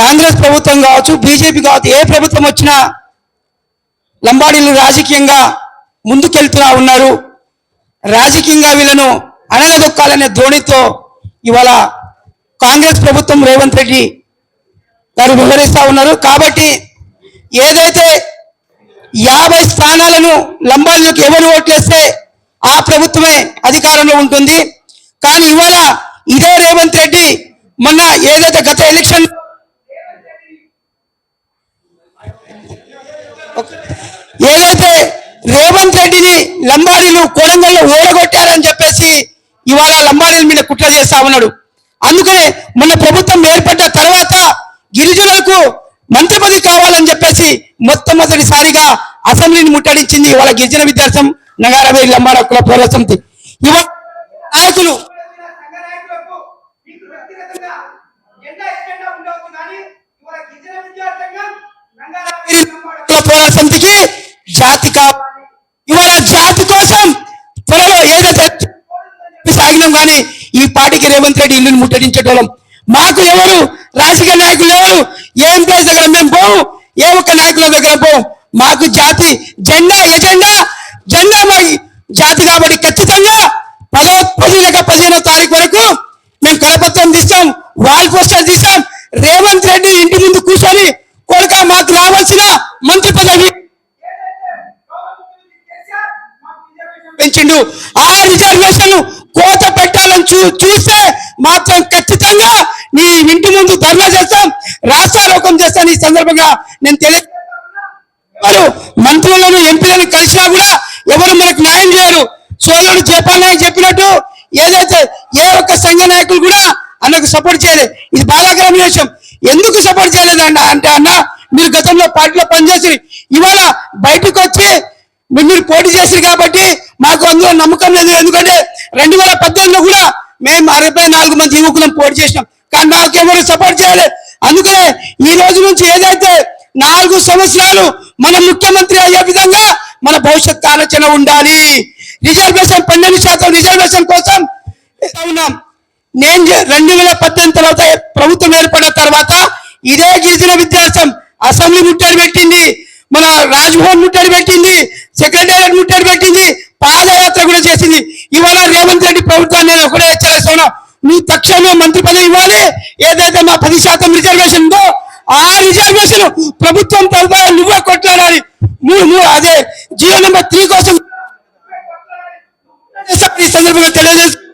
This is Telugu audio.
కాంగ్రెస్ ప్రభుత్వం కావచ్చు బీజేపీ కావచ్చు ఏ ప్రభుత్వం వచ్చినా లంబాడీలు రాజకీయంగా ముందుకెళ్తున్నా ఉన్నారు. రాజకీయంగా వీళ్ళను అణగదొక్కాలనే ధోనితో ఇవాళ కాంగ్రెస్ ప్రభుత్వం రేవంత్ రెడ్డి గారు వివరిస్తూ ఉన్నారు. కాబట్టి ఏదైతే యాభై స్థానాలను లంబాడీలకు ఎవరు ఓట్లేస్తే ఆ ప్రభుత్వమే అధికారంలో ఉంటుంది. కానీ ఇవాళ ఇదే రేవంత్ రెడ్డి మొన్న ఏదైతే గత ఎలక్షన్ ఏదైతే రేవంత్ రెడ్డిని లంబాడీలు కొడంగల్లో ఓడగొట్టారని చెప్పేసి ఇవాళ లంబాడీల మీద కుట్ర చేస్తా ఉన్నాడు. అందుకనే మొన్న ప్రభుత్వం ఏర్పడ్డ తర్వాత గిరిజనులకు మంత్రి పదవి కావాలని చెప్పేసి మొట్టమొదటిసారిగా అసెంబ్లీని ముట్టడించింది ఇవాళ గిరిజన విద్యార్థం నగారవేలి లంబాడ కుల పోరాట సమితి. ఇవాళ నాయకులు సంఘ నాయకులకు మీకు వ్యక్తిగతంగా ఎన్న ఎజెండా ఉండవచ్చు కానీ ఇవాళ గిరిజన విద్యా సంఘం రంగారావు లంబాడ కుల పోరాట సమితికి జాతి కావాలి ఇవాళ జాతి కోసం త్వరలో ఏదైతే సాగినాం కానీ ఈ పార్టీకి రేవంత్ రెడ్డి ఇల్లుని ముట్టడించేటోళ్ళం. మాకు ఎవరు? రాజకీయ నాయకులు ఎవరు? ఏం ఎంప్లాయీస్ దగ్గర మేము పోవు ఏ ఒక్క నాయకుల దగ్గర పోవు మాకు జాతి జెండా ఎజెండా జెండా మా జాతి కాబట్టి ఖచ్చితంగా పదో పది లేక పదిహేనో తారీఖు వరకు మేము కలపత్రం తీస్తాం వాల్ పోస్టర్ తీస్తాం. రేవంత్ రెడ్డి ఇంటి ముందు కూర్చొని కొడుక మాకు రావాల్సిన మంత్రి పదవి కేసీఆర్ మాకు రిజర్వేషన్ ఆ రిజర్వేషన్ కోత పెట్టాలని చూ చూస్తే మాత్రం ఖచ్చితంగా నీ ఇంటి ముందు ధర్నా చేస్తాం. రాష్ట్రారోకం చేస్తాను ఈ సందర్భంగా నేను తెలియ వారు మంత్రులను ఎంపీలను కలిసినా కూడా ఎవరు మనకు న్యాయం చేయరు. సోదరుడు జపాన్ నాయక్ చెప్పినట్టు ఏదైతే ఏ ఒక్క సంఘ నాయకులు కూడా అన్నకు సపోర్ట్ చేయలేదు ఇది బాధాకరమైన విషయం. ఎందుకు సపోర్ట్ చేయలేదు అన్న అంటే అన్న మీరు గతంలో పార్టీలో పనిచేసి ఇవాళ బయటకు వచ్చి మీరు పోటీ చేశారు కాబట్టి మాకు అందులో నమ్మకం లేదు. ఎందుకంటే రెండు వేల పద్దెనిమిదిలో కూడా మేము అరవై నాలుగు మంది యువకులను పోటీ చేసినాం. కానీ మాకు ఎవరు సపోర్ట్ చేయలేదు అందుకనే ఈ రోజు నుంచి ఏదైతే నాలుగు సంవత్సరాలు మన ముఖ్యమంత్రి అయ్యే విధంగా మన భవిష్యత్ ఆలోచన ఉండాలి. రిజర్వేషన్ పన్నెండు శాతం రిజర్వేషన్ కోసం ఉన్నాం. నేను చే- రెండు వేల పద్దెనిమిది తర్వాత ప్రభుత్వం ఏర్పడిన తర్వాత ఇదే గిరిజన విద్యాసం అసెంబ్లీ ముట్టడి పెట్టింది. మన రాజ్భవన్ ముట్టడి పెట్టింది. సెక్రటేరియట్ ముట్టడి పెట్టింది పాదయాత్ర కూడా చేసింది. ఇవాళ రేవంత్ రెడ్డి ప్రభుత్వాన్ని నేను ఒకటే హెచ్చరిస్తున్నా నువ్వు తక్షణమే మంత్రి పదవి ఇవ్వాలి. ఏదైతే మా పది శాతం రిజర్వేషన్ ఉందో ఆ రిజర్వేషన్ ప్రభుత్వం తరఫున నువ్వే కొట్లాడాలి. నువ్వు అదే జియో నెంబర్ త్రీ కోసం ఈ సందర్భంగా తెలియజేస్తూ